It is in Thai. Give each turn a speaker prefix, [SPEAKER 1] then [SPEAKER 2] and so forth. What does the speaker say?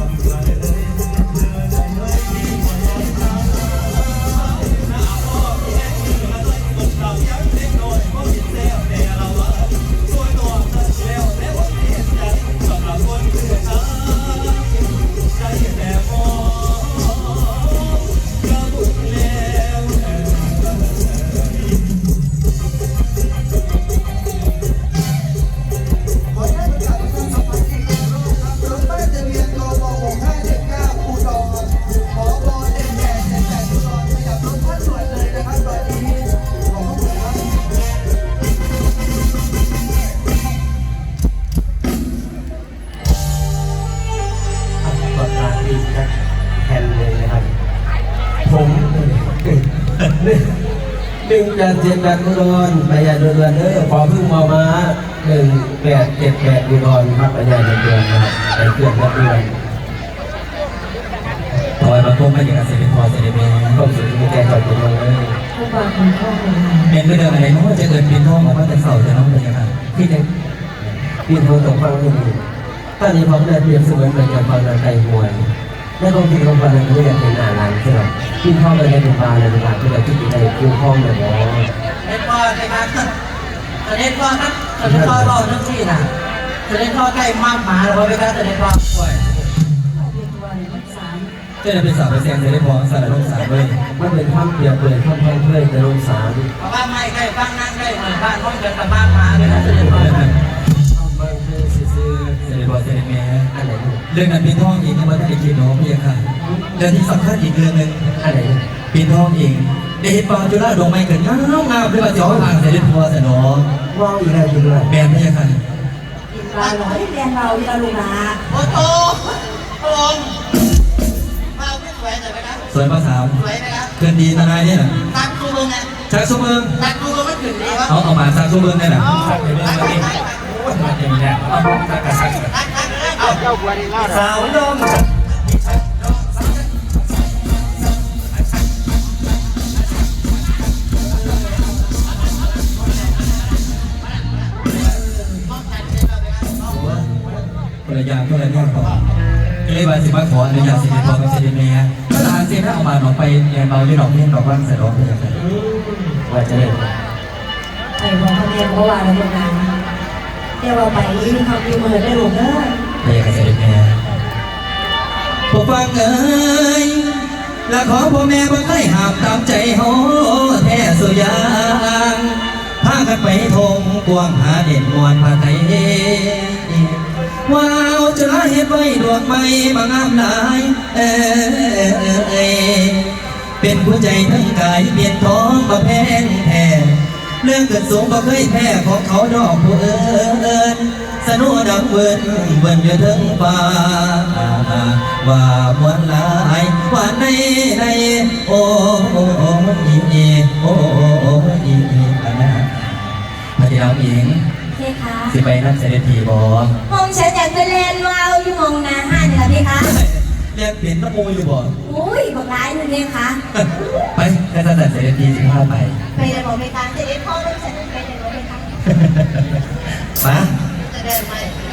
[SPEAKER 1] I'm running วิ่งจากเจ็ดแปดอุดรไปยาเดือนเด้อขอพึ่งมามาหนึ่งแปดเจ็ดแปดอุดรครับไปยาเดือนครับไปเครื่องรับเดือน
[SPEAKER 2] ถอยมาพบมาอย่างเสด็จพ่อเสด็จแม่
[SPEAKER 1] ก็สุดมีใจจอดอยู่ตรงนี้
[SPEAKER 3] ผู้บาคุณพ่อคุณแม่
[SPEAKER 2] เห็นไม่เดินอะไรน้องจะเดินปีนท้องออกมาแต่เสาจะน้องเป็นยังไง
[SPEAKER 1] ที่จะปีนโพตกฟังที่นี่ตอนนี้ผมได้เปรียบเสมือนเป็นการฟังในใจหวยและคงที่เขาฟังในเรื่องเป็นอาหารใช่ไหมปีน ท้องเลยในเป็นปลาในเป็นปลาที่เราที่อยู่ในคู่ห้องเนี่ยหมอ
[SPEAKER 4] เด็ดพ่อใช่ไหมจะเสด็จพ่อครับเสด็จพ่อรอทั้งที่น่ะเสด็จพ่อใกล้มากหมาแล้วไปครับเสด็จพ่อป่วย
[SPEAKER 3] เรียกว่า
[SPEAKER 2] เป็นสาวเปอร์เซ็นต์เสด็จพ่อสารลงสารเลย
[SPEAKER 1] มันเป็นความเปรียบเปรยความแพงเพื่อจะลงสาร
[SPEAKER 4] เพราะว่าไม่ใกล้ฟังนั่งใกล้เหมือนบ้านห้องเดินกับบ้านมาเลยนะเสด็จพ่อ
[SPEAKER 1] เข้ามาคือซื่อ
[SPEAKER 2] เสด็จพ่อเสด็จแม่
[SPEAKER 1] อันไหนลูก
[SPEAKER 2] เรื่องนั้นปีนท้องอีกยังไม่ได้คิดน้องพี่ค่ะเรื่องที่สำคัญอีกเรื่องหนึ่ง
[SPEAKER 1] อันไหนลูก
[SPEAKER 2] ปีนท้องเองได้เห็นปางจุฬาดงไม้เกิดงามงามด้วยว่าจะเอาอ่างเสด็จพ่อเสนอ
[SPEAKER 1] ว่าวอีกแล้วจริงด้วย
[SPEAKER 2] แม่พี่ค่ะ
[SPEAKER 3] กินปลาหลอยเรียนเราเรียนลูกหลา
[SPEAKER 4] โอ้โหพระองค์มาไม่สวยเลยไหมครับ
[SPEAKER 2] สวยภาษาม
[SPEAKER 4] สวยไหมครับ
[SPEAKER 2] เกินดีตาลายเนี่ยนะ
[SPEAKER 4] ตักดูมึงไง
[SPEAKER 2] ชักสมเมือง
[SPEAKER 4] ตักดูมึงไม่ถึงดีวะ
[SPEAKER 2] เอาเอามาชักสมเมืองเนี่ยนะ
[SPEAKER 4] ตักตักตักเอา
[SPEAKER 2] สา วดงคนละอย่างคนละอย่างต่อเลยว่าสิมาขออนุญาตสด็จพ่อกับเสด็จแม่ก็ทางเสียถ้าเอามาหนอกไปเรียนเบาด้วยดอกเลี้ยงดอกว่างใส่ดอกเพื่อนกัน
[SPEAKER 1] ว่าจะได้
[SPEAKER 3] ไอ้บอกเขาเรียนเพราะว่าเราลูกหลาเดี๋ยวเราไปอีกเขาปีมือได้หลูกเด้อ
[SPEAKER 2] ไปยังกับเสด็จแม่พวกฟังเอ้ยและขอพ่อแม่บ่เคยห้ามตามใจเฮแท้สุยางพากันไปทงกวางหาเด่นมวนผ้าไทยว้าวจะลาเฮ็ดไว้ดวงไม้บางามหลายเอ้ยเป็นผู้ใจทั้งกายเปลี่ยนท้องมาแพงแท้เรื่องเกิดสูงก็เคยแพ้ของเขาดอกผู้เอิญ สนุดังเวินเวินอยู่ถึงฟ้าว่ามวนหลายว่าในในโอ้โอ้โอ้อีอีโอ้โอ้โอ้อีอีอันนั้นพระเจ้าหญิง
[SPEAKER 3] เท่คะ
[SPEAKER 2] สิไปนั่นเสด็จทีบอ
[SPEAKER 3] มองฉันอยากไปเล่นวาวอยู่มองนาห้านี่ละพี่คะ
[SPEAKER 2] เรียกเปลี่ยนน้ำมูอยู่บ่
[SPEAKER 3] อุ้ยบอกร้ายนึงเนี่ยคะ
[SPEAKER 2] ไปแต่แต่เสด็จทีสิพาไป
[SPEAKER 3] ไปเลยบอกไปตามเสด็จพ่อแล้วฉันไปเลยบอกไปตาม
[SPEAKER 2] มา
[SPEAKER 4] ได้ไหม